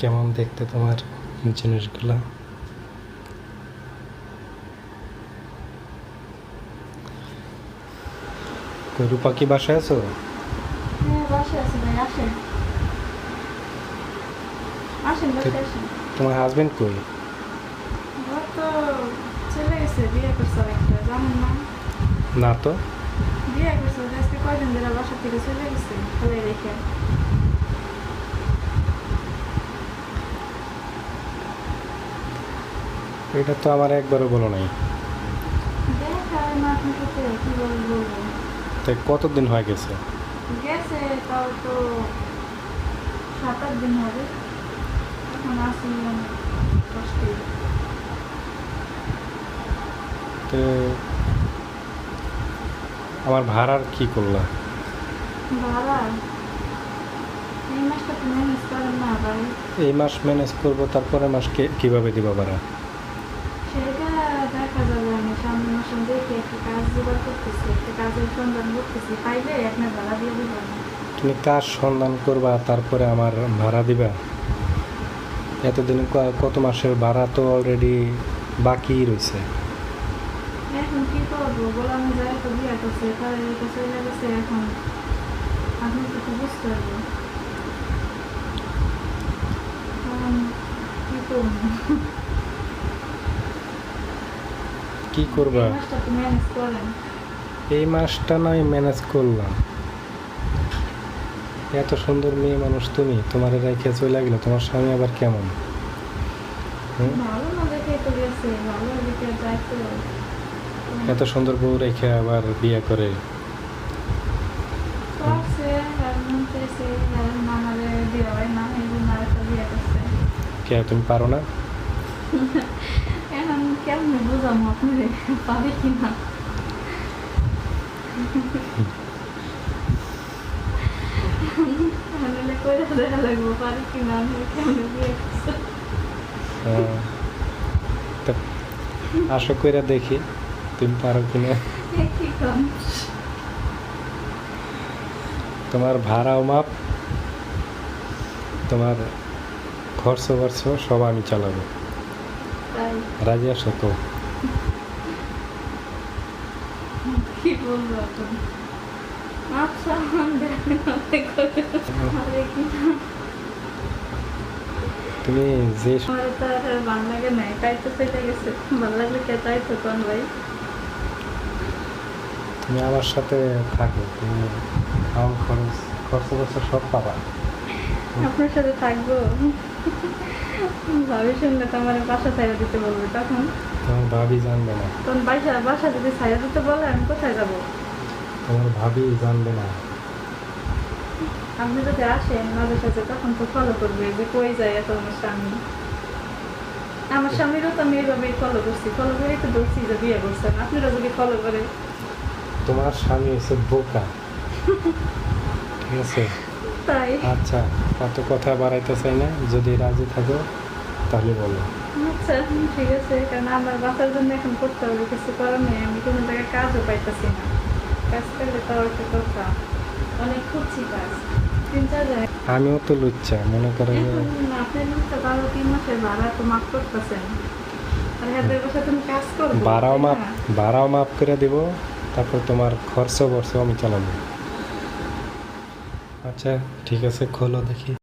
কেমন দেখতে তোমার জিনিসগুলো? রূপা কি বাসায় আছো? হ্যাঁ তোমার হাজবেন্ড কই? না? তো? বিয়ে করছে আজকে কয়দিন ধরে বাসা থেকে চলে গেছে রেখে। এটা তো আমার একবারও বলো নাই। তাই কতদিন হয়ে গেছে? আমার ভাড়ার কি করলা? ভাড়া? এই মাস ম্যানেজ করব তারপরে মাসকে কীভাবে দিবা ভাড়া সেটা দেখা যাবে আমি সামনে মাসে দেখি একটা কাজ জোগাড় করতেছি একটা কাজের সন্ধান করতেছি পাইলে আপনার ভাড়া দিয়ে দিব তুমি কাজ সন্ধান করবা তারপরে আমার ভাড়া দিবা। এতদিন ক- কত মাসের ভাড়া তো অলরেডি বাকি রয়েছে এখন কি করব? বললাম যাই তো বিয়ে করছে তার এটা এখন। আপনি তো বুঝতে পারব এখন কি করব কি করবা? এই মাসটা নয় ম্যানেজ করলাম। এত সুন্দর মেয়ে মানুষ তুমি তোমার রেখে চলে গেলো তোমার স্বামী আবার কেমন? এত সুন্দর বউ রেখে আবার বিয়ে করে। কে তুমি পারো না? বুঝাবো আপনারে পাবে কি না আশা করে দেখি তুমি পারো কিনা তোমার ভাড়াও মাপ তোমার খরচ বর্চ সব আমি চালাবো। রাজি আসো তো কি বলব এখন? আচ্ছা না তুমি যে আমার ভালো লাগে নাই তাই তো সেটা গেছে। ভালো লাগলে কে তাই তো কোন ভাই? তুমি আমার সাথে থাকো তুমি খরচ খরচ বর্চ সব পাবা। আপনার সাথে থাকব? ভাবি শুনলে তো আমার বাসা ছাইড়া দিতে বলবে তখন? তোমার ভাবি জানবে না। তখন বাসা বাসা যদি ছাইড়া দিতে বলে আমি কোথায় যাব? তোমার ভাবি জানবে না। আপনি যদি আসেন মাঝে সাথে তখন তো ফলো করবে যে কই যায় এত আমার স্বামী। আমার স্বামীরও তো আমি এইভাবেই ফলো করছি। ফলো করে একটু ধরছি যে বিয়ে করছেন আপনারা যদি ফলো করে। তোমার স্বামী হচ্ছে বোকা। ঠিক আছে? তাই? আচ্ছা অত কথা বাড়াইতে চাই না। যদি রাজি থাকো তাহলে বলো। আচ্ছা ঠিক আছে। কারণ আমার বাসার জন্য এখন করতে হবে কিছু করার নেই। আমি কোনো জায়গায় কাজও পাইতেছি না। কাজ করলে তাও একটা কথা। অনেক খুঁজছি কাজ। তিন চার জায়গায়। আমিও তো লুচ্ছা মনে করো যে এখন আপনি নিতে বারো তিন মাসের ভাড়া তো মাফ করতেছেন। মাপ না? মাপ করে দেব তারপর তোমার খরচ বর্ষ আমি চালাবো। আচ্ছা ঠিক আছে খোলো দেখি।